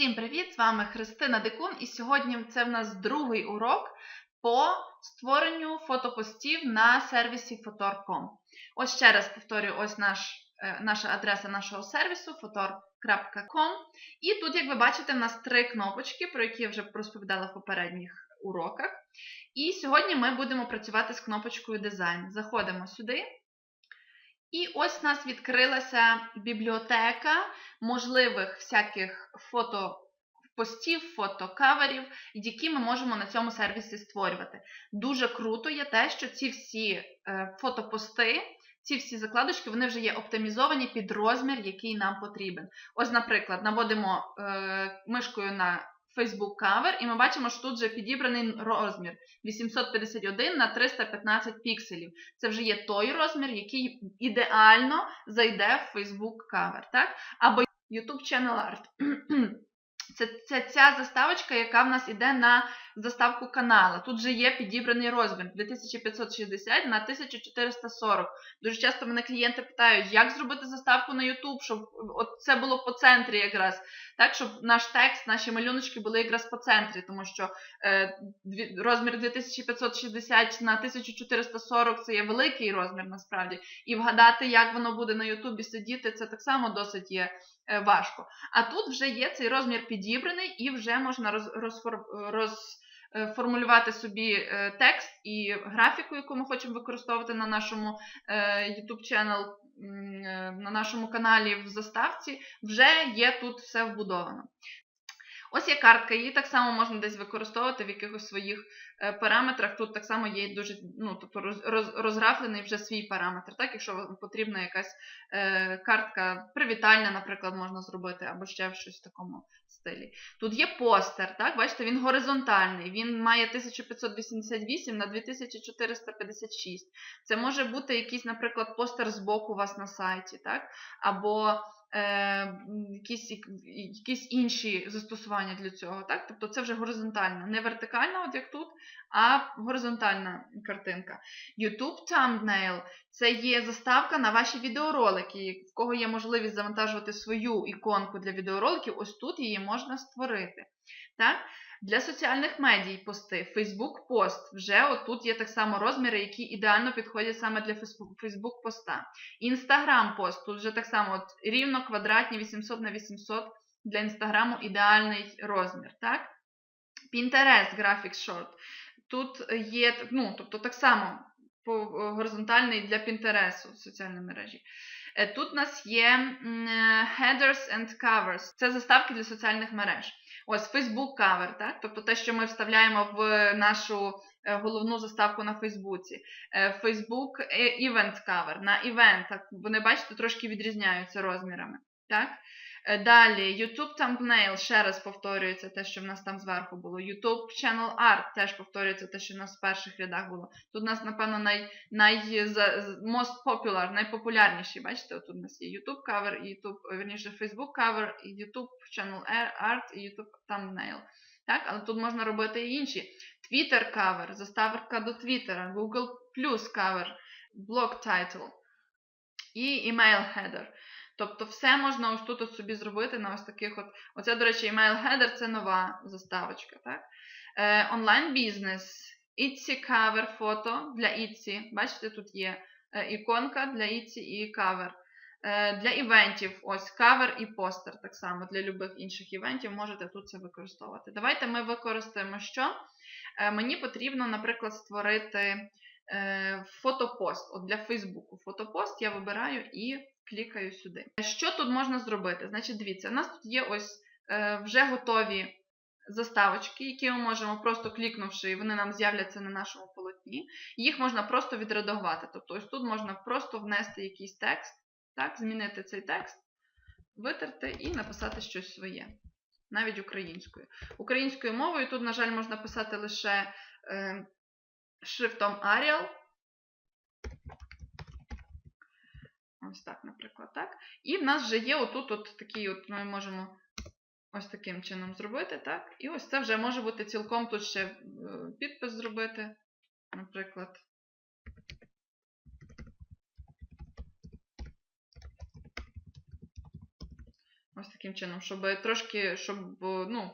Всім привіт! З вами Христина Дикун, і сьогодні це в нас другий урок по створенню фотопостів на сервісі Fotor.com. Ось ще раз повторюю, ось наш, е, наша адреса нашого сервісу fotor.com. І тут, як ви бачите, в нас три кнопочки, про які я вже розповідала в попередніх уроках. І сьогодні ми будемо працювати з кнопочкою дизайн. Заходимо сюди. І ось у нас відкрилася бібліотека можливих всяких фотопостів, фотокаверів, які ми можемо на цьому сервісі створювати. Дуже круто є те, що ці всі е, фотопости, ці всі закладочки, вони вже є оптимізовані під розмір, який нам потрібен. Ось, наприклад, наводимо е, мишкою на Facebook кавер, і ми бачимо, що тут вже підібраний розмір 851 на 315 пікселів. Це вже є той розмір, який ідеально зайде в Facebook кавер, так? Або YouTube Channel Art. Це, це ця заставочка, яка в нас іде на заставку канала. Тут же є підібраний розмір 2560 на 1440. Дуже часто мене клієнти питають, як зробити заставку на YouTube, щоб от це було по центрі якраз, так, щоб наш текст, наші малюночки були якраз по центрі, тому що е, розмір 2560 на 1440 це є великий розмір насправді. І вгадати, як воно буде на Ютубі сидіти, це так само досить є е, важко. А тут вже є цей розмір підібраний, і вже можна роз, роз формулювати собі е, текст і графіку, яку ми хочемо використовувати на нашому е, YouTube channel, е, на нашому каналі в заставці, вже є тут все вбудовано. Ось є картка, її так само можна десь використовувати в якихось своїх е, параметрах. Тут так само є дуже ну, тобто роз, роз, розграфлений вже свій параметр. Так? Якщо вам потрібна якась е, картка привітальна, наприклад, можна зробити, або ще щось в такому стилі. Тут є постер, так? бачите, він горизонтальний, він має 1588 на 2456. Це може бути якийсь, наприклад, постер з боку у вас на сайті, так? або е, якісь, якісь інші застосування для цього. Так? Тобто це вже горизонтально, не вертикальна, от як тут, а горизонтальна картинка. YouTube Thumbnail – це є заставка на ваші відеоролики. В кого є можливість завантажувати свою іконку для відеороликів, ось тут її можна створити. Так? Для соціальних медій пости, Facebook пост, вже отут є так само розміри, які ідеально підходять саме для Facebook поста. Instagram пост, тут вже так само от, рівно квадратні 800 на 800 для Інстаграму ідеальний розмір. так? Pinterest Graphics Short. Тут є, ну, тобто так само по горизонтальний для Pinterest соціальної мережі. Тут у нас є headers and covers. Це заставки для соціальних мереж. Ось Facebook cover, так? тобто те, що ми вставляємо в нашу головну заставку на Фейсбуці. Facebook Event Cover на івентах. Вони, бачите, трошки відрізняються розмірами. Так? Далі, YouTube Thumbnail, ще раз повторюється те, що в нас там зверху було. YouTube Channel Art теж повторюється те, що в нас в перших рядах було. Тут у нас, напевно, най, най, most popular, найпопулярніші. Бачите, тут у нас є YouTube cover, YouTube, верніше, Facebook cover, YouTube Channel Art, і YouTube Thumbnail. Так? Але тут можна робити і інші. Twitter cover, заставка до Twitter, Google Plus cover, blog title і email header. Тобто все можна ось тут от собі зробити на ось таких от. Оце, до речі, email header це нова заставочка. так? Е, Онлайн-бізнес, Etsy cover фото для Etsy. Бачите, тут є е, іконка для Etsy і кавер. Е, для івентів, ось кавер і постер. Так само для любих інших івентів можете тут це використовувати. Давайте ми використаємо що? Е, мені потрібно, наприклад, створити е, фотопост. От для Фейсбуку. Фотопост я вибираю і клікаю сюди. Що тут можна зробити? Значить, дивіться, у нас тут є ось е, вже готові заставочки, які ми можемо просто клікнувши, і вони нам з'являться на нашому полотні. Їх можна просто відредагувати. Тобто, ось тут можна просто внести якийсь текст, так, змінити цей текст, витерти і написати щось своє. Навіть українською. Українською мовою тут, на жаль, можна писати лише е, шрифтом Arial. Ось так, наприклад, так. І в нас вже є отут от такий, от ми можемо ось таким чином зробити, так. І ось це вже може бути цілком тут ще підпис зробити, наприклад. Ось таким чином, щоб трошки, щоб ну,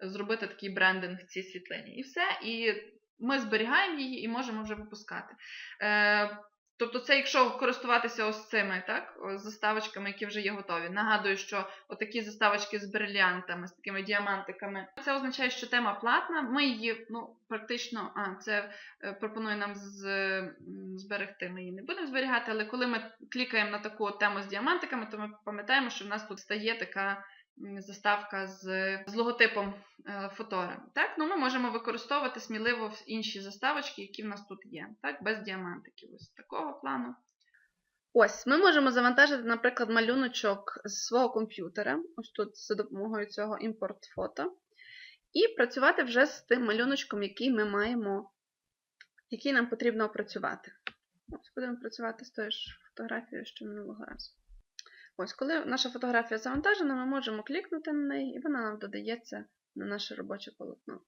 зробити такий брендинг цій світлині. І все. І ми зберігаємо її і можемо вже випускати. Е, тобто, це якщо користуватися ось цими так, заставочками, які вже є готові. Нагадую, що отакі заставочки з брилянтами, з такими діамантиками, це означає, що тема платна. Ми її ну, практично, а це е, пропонує нам з, зберегти. Ми її не будемо зберігати, але коли ми клікаємо на таку тему з діамантиками, то ми пам'ятаємо, що в нас тут стає така заставка з, з логотипом е, фотора. Так? Ну, ми можемо використовувати сміливо інші заставочки, які в нас тут є, так? без діамантиків. Ось такого плану. Ось, ми можемо завантажити, наприклад, малюночок з свого комп'ютера, ось тут за допомогою цього імпорт фото, і працювати вже з тим малюночком, який ми маємо, який нам потрібно опрацювати. Ось будемо працювати з тою ж фотографією, що минулого разу. Ось, коли наша фотографія завантажена, ми можемо клікнути на неї, і вона нам додається на наше робоче полотно.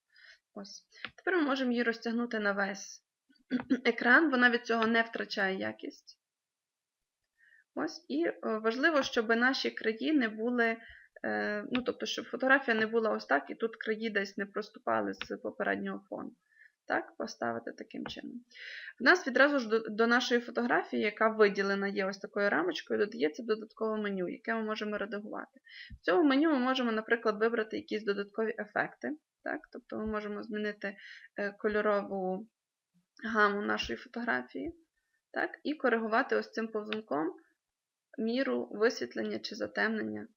Ось. Тепер ми можемо її розтягнути на весь екран, вона від цього не втрачає якість. Ось, і е, важливо, щоб наші краї не були, е, ну, тобто, щоб фотографія не була ось так, і тут краї десь не проступали з попереднього фону. Так, поставити таким чином. В нас відразу ж до, до нашої фотографії, яка виділена є ось такою рамочкою, додається додаткове меню, яке ми можемо редагувати. В цьому меню ми можемо, наприклад, вибрати якісь додаткові ефекти. Так? Тобто ми можемо змінити е, кольорову гаму нашої фотографії, так? і коригувати ось цим повзунком міру висвітлення чи затемнення,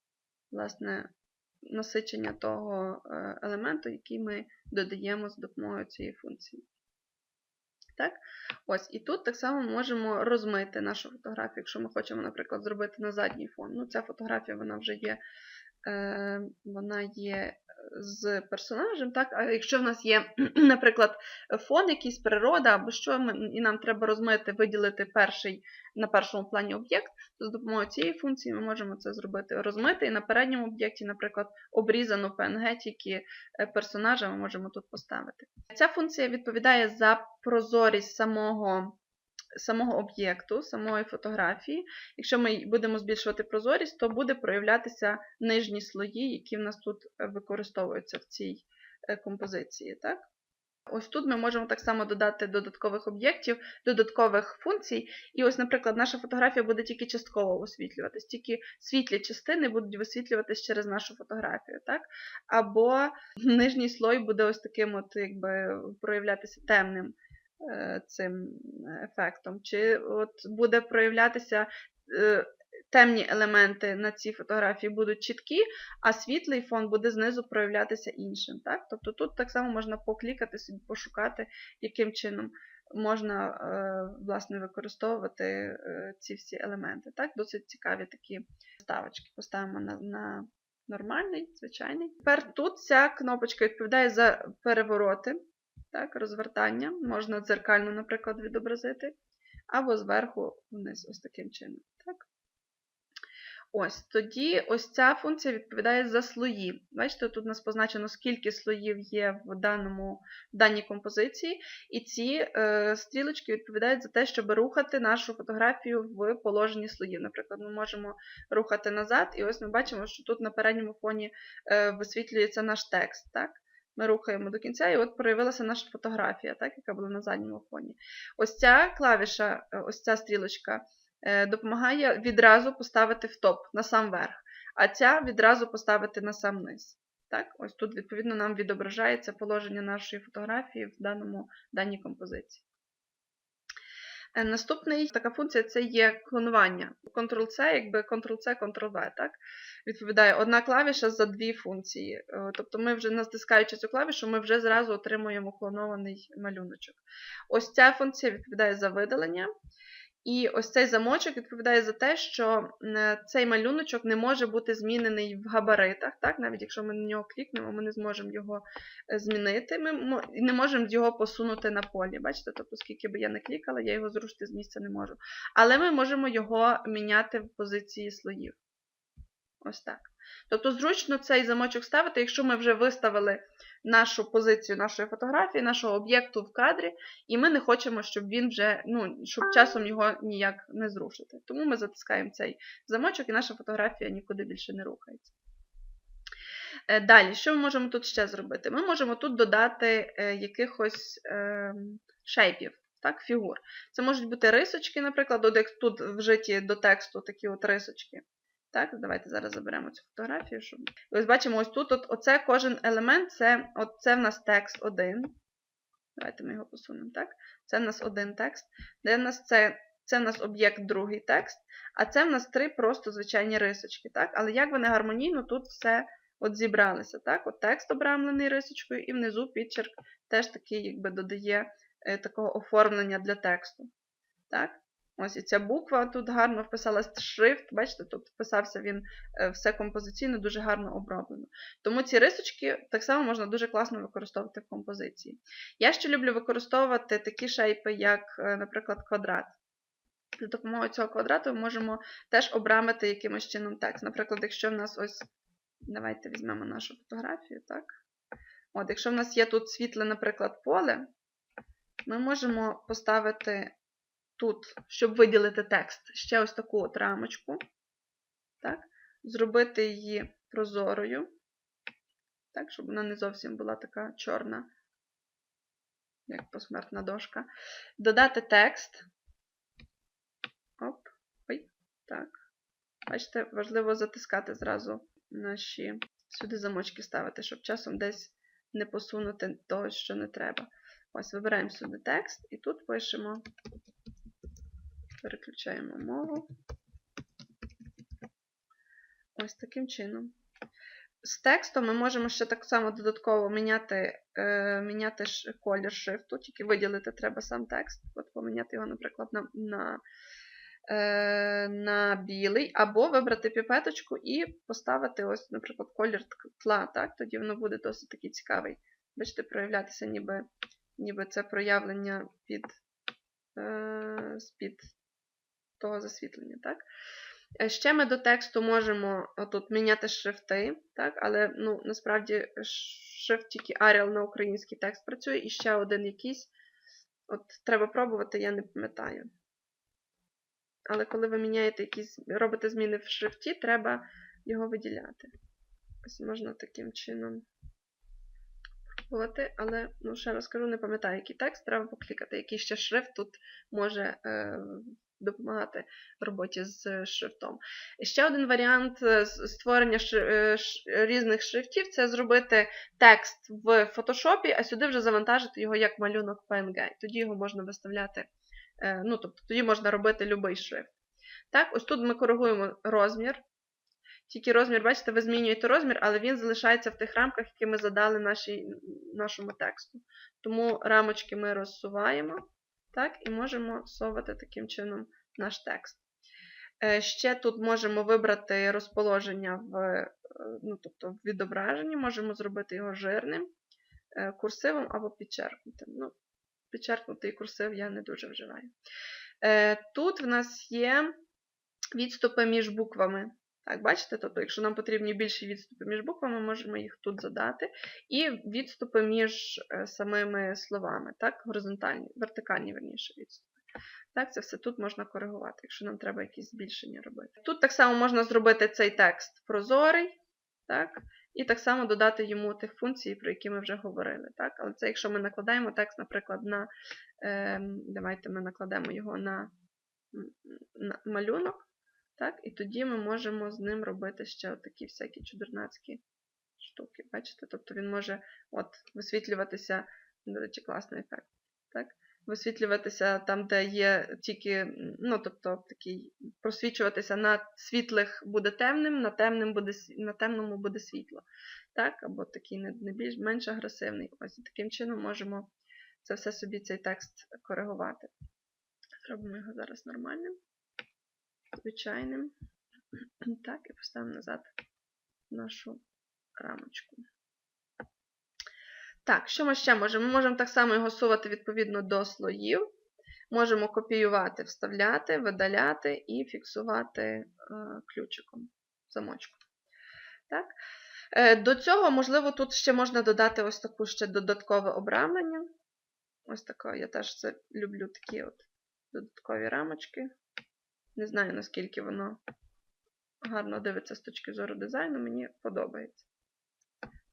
власне, насичення того е, елементу, який ми додаємо з допомогою цієї функції. Так? Ось, І тут так само можемо розмити нашу фотографію, якщо ми хочемо, наприклад, зробити на задній фон. Ну, Ця фотографія вона вже є, е, вона є з персонажем. так? А якщо в нас є, наприклад, фон, якийсь природа, або що, і нам треба розмити, виділити перший на першому плані об'єкт, то з допомогою цієї функції ми можемо це зробити. Розмити і на передньому об'єкті, наприклад, обрізану PNG тільки е, персонажа ми можемо тут поставити. Ця функція відповідає за прозорість самого. Самого об'єкту, самої фотографії. Якщо ми будемо збільшувати прозорість, то буде проявлятися нижні слої, які в нас тут е, використовуються в цій е, композиції. Так? Ось тут ми можемо так само додати додаткових об'єктів, додаткових функцій. І ось, наприклад, наша фотографія буде тільки частково освітлюватись, тільки світлі частини будуть висвітлюватись через нашу фотографію. так? Або нижній слой буде ось таким от, якби, проявлятися темним цим ефектом. Чи от буде проявлятися. е, Темні елементи на цій фотографії будуть чіткі, а світлий фон буде знизу проявлятися іншим. Так? Тобто тут так само можна поклікати собі, пошукати, яким чином можна е, власне, використовувати е, ці всі елементи. Так? Досить цікаві такі ставочки. Поставимо на, на нормальний, звичайний. Тепер тут ця кнопочка відповідає за перевороти, так? розвертання. Можна дзеркально, наприклад, відобразити, або зверху вниз, ось таким чином. Так? Ось, тоді ось ця функція відповідає за слої. Бачите, тут у нас позначено, скільки слоїв є в даному, в даній композиції, і ці е, стрілочки відповідають за те, щоб рухати нашу фотографію в положенні слоїв. Наприклад, ми можемо рухати назад, і ось ми бачимо, що тут на передньому фоні е, висвітлюється наш текст. Так? Ми рухаємо до кінця, і от проявилася наша фотографія, так, яка була на задньому фоні. Ось ця клавіша, е, ось ця стрілочка е, допомагає відразу поставити в топ на сам верх, а ця відразу поставити на сам низ. Так? Ось тут, відповідно, нам відображається положення нашої фотографії в даному, даній композиції. Е, Наступний така функція це є клонування. Ctrl-C, якби Ctrl-C, Ctrl-V, так? Відповідає одна клавіша за дві функції. Е, Тобто ми вже натискаючи цю клавішу, ми вже зразу отримуємо клонований малюночок. Ось ця функція відповідає за видалення. І ось цей замочок відповідає за те, що цей малюночок не може бути змінений в габаритах. Так? Навіть якщо ми на нього клікнемо, ми не зможемо його е, змінити. Ми не можемо його посунути на полі. Бачите, тобто, скільки би я не клікала, я його зрушити з місця не можу. Але ми можемо його міняти в позиції слоїв. Ось так. Тобто, зручно цей замочок ставити, якщо ми вже виставили нашу позицію нашої фотографії, нашого об'єкту в кадрі, і ми не хочемо, щоб він вже, ну, щоб часом його ніяк не зрушити. Тому ми затискаємо цей замочок, і наша фотографія нікуди більше не рухається. Е, Далі, що ми можемо тут ще зробити? Ми можемо тут додати е, якихось е, шейпів, так, фігур. Це можуть бути рисочки, наприклад, от як тут вжиті до тексту такі от рисочки. Так, давайте зараз заберемо цю фотографію. Щоб... І ось бачимо, ось тут от, оце кожен елемент, це, от, це в нас текст один. Давайте ми його посунемо, так? Це в нас один текст. Де в нас це, це в нас об'єкт другий текст, а це в нас три просто звичайні рисочки. так? Але як вони гармонійно тут все от зібралися. так? От Текст обрамлений рисочкою, і внизу підчерк теж такий якби додає е, такого оформлення для тексту. Так? Ось і ця буква тут гарно вписалась шрифт, бачите, тут вписався він е, все композиційно, дуже гарно оброблено. Тому ці рисочки так само можна дуже класно використовувати в композиції. Я ще люблю використовувати такі шейпи, як, е, наприклад, квадрат. За допомогою цього квадрату ми можемо теж обрамити якимось чином текст. Наприклад, якщо в нас ось, давайте візьмемо нашу фотографію, так? От, якщо в нас є тут світле, наприклад, поле, ми можемо поставити тут, щоб виділити текст, ще ось таку от рамочку, так? зробити її прозорою, так, щоб вона не зовсім була така чорна, як посмертна дошка. Додати текст. Оп, ой, так. Бачите, важливо затискати зразу наші сюди замочки ставити, щоб часом десь не посунути того, що не треба. Ось, вибираємо сюди текст і тут пишемо, переключаємо мову. Ось таким чином. З текстом ми можемо ще так само додатково міняти е, міняти колір шрифту, тільки виділити треба сам текст. От поміняти його, наприклад, на на, е, на білий, або вибрати піпеточку і поставити, ось, наприклад, колір тла. Так? Тоді воно буде досить такий цікавий. Бачите, проявлятися, ніби ніби це проявлення під, е, з-під того засвітлення. так? Е, Ще ми до тексту можемо тут міняти шрифти, так? але ну, насправді шрифт тільки Arial на український текст працює, і ще один якийсь. От Треба пробувати, я не пам'ятаю. Але коли ви міняєте якісь, робите зміни в шрифті, треба його виділяти. Ось можна таким чином пробувати, але, ну, ще раз кажу, не пам'ятаю, який текст, треба поклікати, який ще шрифт тут може е, допомагати роботі з шрифтом. І ще один варіант е, створення різних шрифтів це зробити текст в фотошопі, а сюди вже завантажити його як малюнок PNG. Тоді його можна виставляти, е, ну, тобто тоді можна робити будь-який шрифт. Так, ось тут ми коригуємо розмір. Тільки розмір, бачите, ви змінюєте розмір, але він залишається в тих рамках, які ми задали нашій, нашому тексту. Тому рамочки ми розсуваємо. Так, і можемо совати таким чином наш текст. Е, ще тут можемо вибрати розположення в ну, тобто в відображенні, можемо зробити його жирним, е, курсивом або підчеркнутим. Ну, Підчеркнутий курсив я не дуже вживаю. Е, тут в нас є відступи між буквами. Так, бачите, тобто, якщо нам потрібні більші відступи між буквами, можемо їх тут задати. І відступи між е, самими словами, так, горизонтальні, вертикальні, верніше, відступи. Так, це все тут можна коригувати, якщо нам треба якісь збільшення робити. Тут так само можна зробити цей текст прозорий, так, і так само додати йому тих функцій, про які ми вже говорили. Так? Але це якщо ми накладаємо текст, наприклад, на, е, давайте ми накладемо його на, на малюнок. Так, І тоді ми можемо з ним робити ще такі всякі чудернацькі штуки. Бачите? Тобто він може от, висвітлюватися, до речі, класний ефект. Так? Висвітлюватися там, де є тільки, ну, тобто, такий, просвічуватися на світлих буде темним, на темним буде, на темному буде світло. Так? Або такий не, не більш менш агресивний. Ось таким чином можемо це все собі цей текст коригувати. Зробимо його зараз нормальним звичайним. Так, і поставимо назад нашу рамочку. Так, що ми ще можемо? Ми можемо так само його сувати відповідно до слоїв. Можемо копіювати, вставляти, видаляти і фіксувати е, ключиком, замочку. Так? Е, до цього, можливо, тут ще можна додати ось таку ще додаткове обрамлення. Ось таке, я теж це люблю такі от додаткові рамочки. Не знаю, наскільки воно гарно дивиться з точки зору дизайну, мені подобається.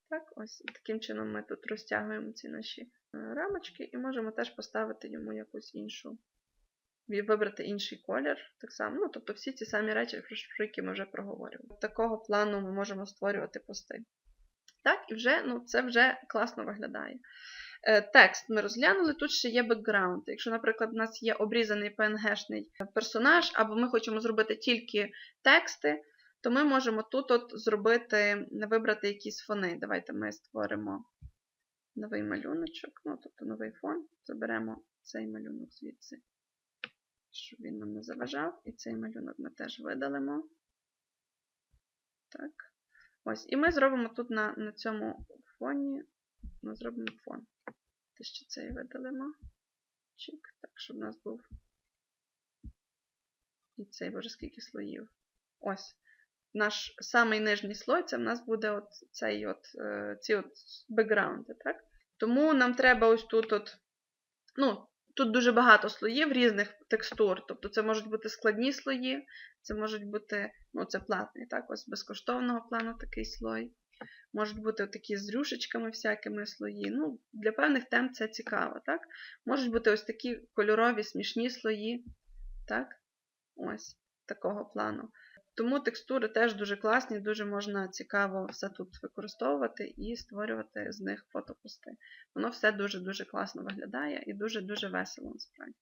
Так, ось таким чином ми тут розтягуємо ці наші е, рамочки і можемо теж поставити йому якусь іншу, вибрати інший колір. Так само, ну, тобто всі ці самі речі, про які ми вже проговорювали. Такого плану ми можемо створювати пости. Так, і вже, ну, це вже класно виглядає. Е, Текст ми розглянули, тут ще є бекграунд. Якщо, наприклад, у нас є обрізаний PNG-шний персонаж, або ми хочемо зробити тільки тексти, то ми можемо тут от зробити, вибрати якісь фони. Давайте ми створимо новий малюночок, ну, тобто новий фон. Заберемо цей малюнок звідси, щоб він нам не заважав. І цей малюнок ми теж видалимо. Так. Ось. І ми зробимо тут на, на цьому фоні, ми зробимо фон. Те, що цей видалимо. Чик, так, щоб у нас був. І цей, боже, скільки слоїв. Ось наш самий нижній слой, це в нас буде от цей от, е, ці от бекграунди, так? Тому нам треба ось тут от, ну, тут дуже багато слоїв різних текстур. Тобто це можуть бути складні слої, це можуть бути, ну, це платний, так, ось безкоштовного плану такий слой. Можуть бути такі з рюшечками всякими слої. Ну, для певних тем це цікаво, так? Можуть бути ось такі кольорові, смішні слої, так? Ось такого плану. Тому текстури теж дуже класні, дуже можна цікаво все тут використовувати і створювати з них фотопости. Воно все дуже-дуже класно виглядає і дуже-дуже весело насправді.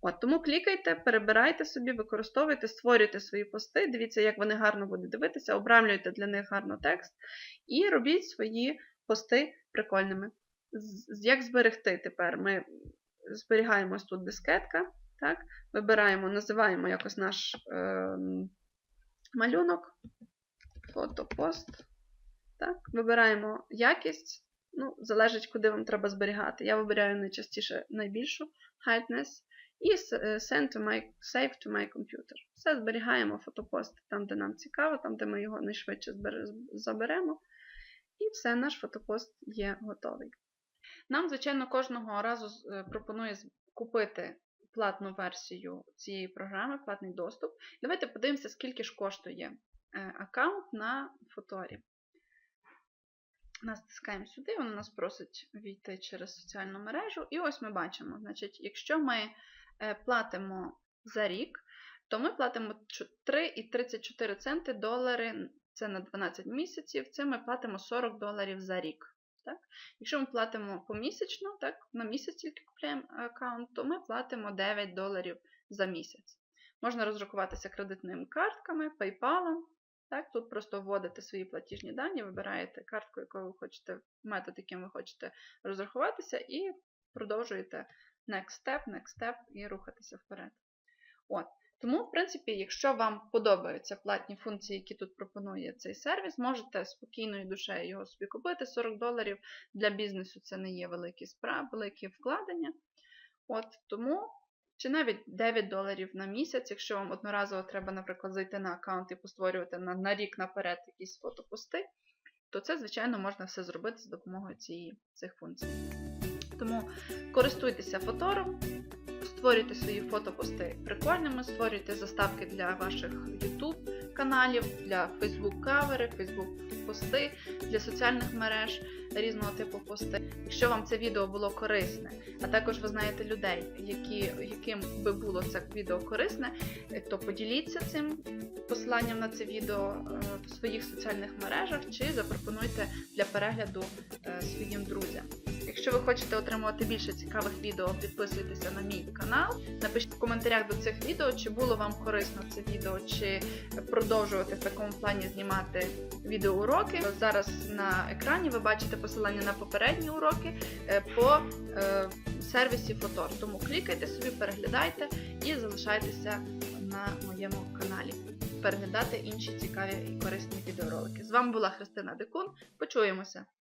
От, тому клікайте, перебирайте собі, використовуйте, створюйте свої пости, дивіться, як вони гарно будуть дивитися, обрамлюйте для них гарно текст і робіть свої пости прикольними. Як зберегти тепер? Ми зберігаємо тут дискетка, так? вибираємо, називаємо якось наш. Е малюнок, фотопост. Так, Вибираємо якість. Ну, залежить, куди вам треба зберігати. Я вибираю найчастіше найбільшу heightness і е, send to my, save to my computer. Все зберігаємо фотопост там, де нам цікаво, там, де ми його найшвидше заберемо. І все, наш фотопост є готовий. Нам, звичайно, кожного разу е, пропонує купити платну версію цієї програми, платний доступ. Давайте подивимося, скільки ж коштує е, аккаунт на Фоторі. Натискаємо сюди, воно нас просить війти через соціальну мережу. І ось ми бачимо, значить, якщо ми платимо за рік, то ми платимо 3,34 центи долари, це на 12 місяців, це ми платимо 40 доларів за рік. Так? Якщо ми платимо помісячно, так, на місяць тільки купляємо аккаунт, то ми платимо 9 доларів за місяць. Можна розрахуватися кредитними картками, PayPal. Так, тут просто вводите свої платіжні дані, вибираєте картку, якою ви хочете, метод, яким ви хочете розрахуватися, і продовжуєте next step, next step і рухатися вперед. От. Тому, в принципі, якщо вам подобаються платні функції, які тут пропонує цей сервіс, можете спокійною душею його собі купити. 40 доларів для бізнесу це не є великі справи, великі вкладення. От, тому, чи навіть 9 доларів на місяць, якщо вам одноразово треба, наприклад, зайти на аккаунт і постворювати на, на рік наперед якісь фотопости, то це, звичайно, можна все зробити з допомогою цієї, цих функцій. Тому користуйтеся фотором, створюйте свої фотопости прикольними, створюйте заставки для ваших YouTube каналів, для Facebook кавери, Facebook пости, для соціальних мереж різного типу пости. Якщо вам це відео було корисне, а також ви знаєте людей, які, яким би було це відео корисне, то поділіться цим посиланням на це відео е, в своїх соціальних мережах чи запропонуйте для перегляду е, своїм друзям. Якщо ви хочете отримувати більше цікавих відео, підписуйтеся на мій канал. Напишіть в коментарях до цих відео, чи було вам корисно це відео, чи продовжувати в такому плані знімати відеоуроки. Зараз на екрані ви бачите посилання на попередні уроки е, по е, сервісі Фотор. Тому клікайте собі, переглядайте і залишайтеся на моєму каналі. Переглядати інші цікаві і корисні відеоролики. З вами була Христина Декун. Почуємося!